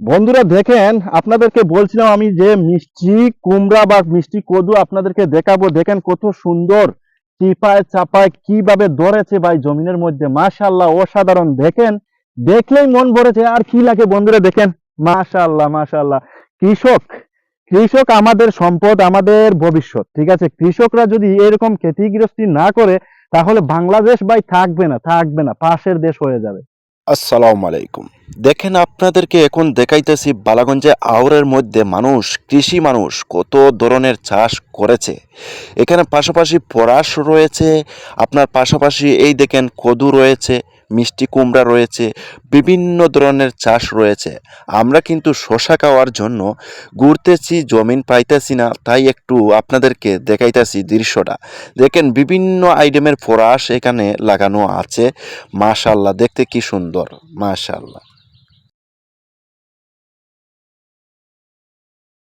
বন্ধুরা দেখেন, আপনাদেরকে বলছিলাম আমি যে মিষ্টি কুমড়া বা মিষ্টি কদু আপনাদেরকে দেখাবো। দেখেন কত সুন্দর চিপায় চাপায় কীভাবে ধরেছে ভাই জমিনের মধ্যে। মাশাল্লাহ অসাধারণ। দেখেন, দেখলেই মন ভরেছে আর কি লাগে বন্ধুরা দেখেন? মাশাল্লাহ মাশাল্লাহ কৃষক কৃষক আমাদের সম্পদ, আমাদের ভবিষ্যৎ, ঠিক আছে? কৃষকরা যদি এরকম ক্ষতিগ্রস্তি না করে, তাহলে বাংলাদেশ ভাই থাকবে না থাকবে না, পাশের দেশ হয়ে যাবে। আসসালামু আলাইকুম। দেখেন আপনাদেরকে এখন দেখাইতেছি বালাগঞ্জে আউরের মধ্যে মানুষ, কৃষি মানুষ কত ধরনের চাষ করেছে। এখানে পাশাপাশি পরাশ রয়েছে, আপনার পাশাপাশি এই দেখেন কদু রয়েছে, মিষ্টি কুমড়া রয়েছে, বিভিন্ন ধরনের চাষ রয়েছে। আমরা কিন্তু শশা খাওয়ার জন্য ঘুরতেছি, জমিন পাইতেছি না, তাই একটু আপনাদেরকে দেখাইতেছি দৃশ্যটা। দেখেন বিভিন্ন আইটেমের পরাশ এখানে লাগানো আছে মাশাল্লাহ দেখতে কি সুন্দর। মাশাল্লাহ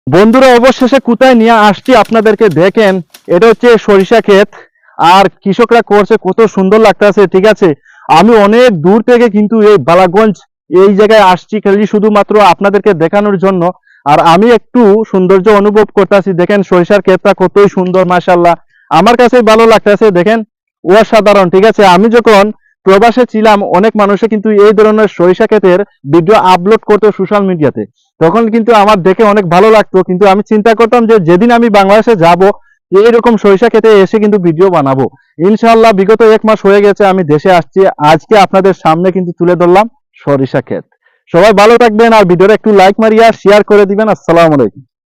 বন্ধুরা, অবশেষে কোথায় নিয়ে আসছি আপনাদেরকে দেখেন, এটা হচ্ছে সরিষা ক্ষেত। আর কৃষকরা করছে, কত সুন্দর লাগতেছে, ঠিক আছে? আমি অনেক দূর থেকে কিন্তু এই বালাগঞ্জ, এই জায়গায় আসছি খালি শুধুমাত্র আপনাদেরকে দেখানোর জন্য। আর আমি একটু সৌন্দর্য অনুভব করতেছি, দেখেন সরিষার ক্ষেতটা কতই সুন্দর মাশাল্লাহ আমার কাছে ভালো লাগতেছে, দেখেন, অসাধারণ, ঠিক আছে? আমি যখন প্রবাসে ছিলাম, অনেক মানুষে কিন্তু এই ধরনের সরিষা ক্ষেতের ভিডিও আপলোড করতো সোশ্যাল মিডিয়াতে তখন কিন্তু আমার দেখে অনেক ভালো লাগতো, কিন্তু আমি চিন্তা করতাম যে যেদিন আমি বাংলাদেশে যাব, এইরকম সরিষা খেতে এসে কিন্তু ভিডিও বানাবো। ইনশাআল্লাহ বিগত এক মাস হয়ে গেছে, আমি দেশে আসছি। আজকে আপনাদের সামনে কিন্তু তুলে ধরলাম সরিষা ক্ষেত। সবাই ভালো থাকবেন আর ভিডিওটা একটু লাইক মারিয়া শেয়ার করে দিবেন। আসসালামু আলাইকুম।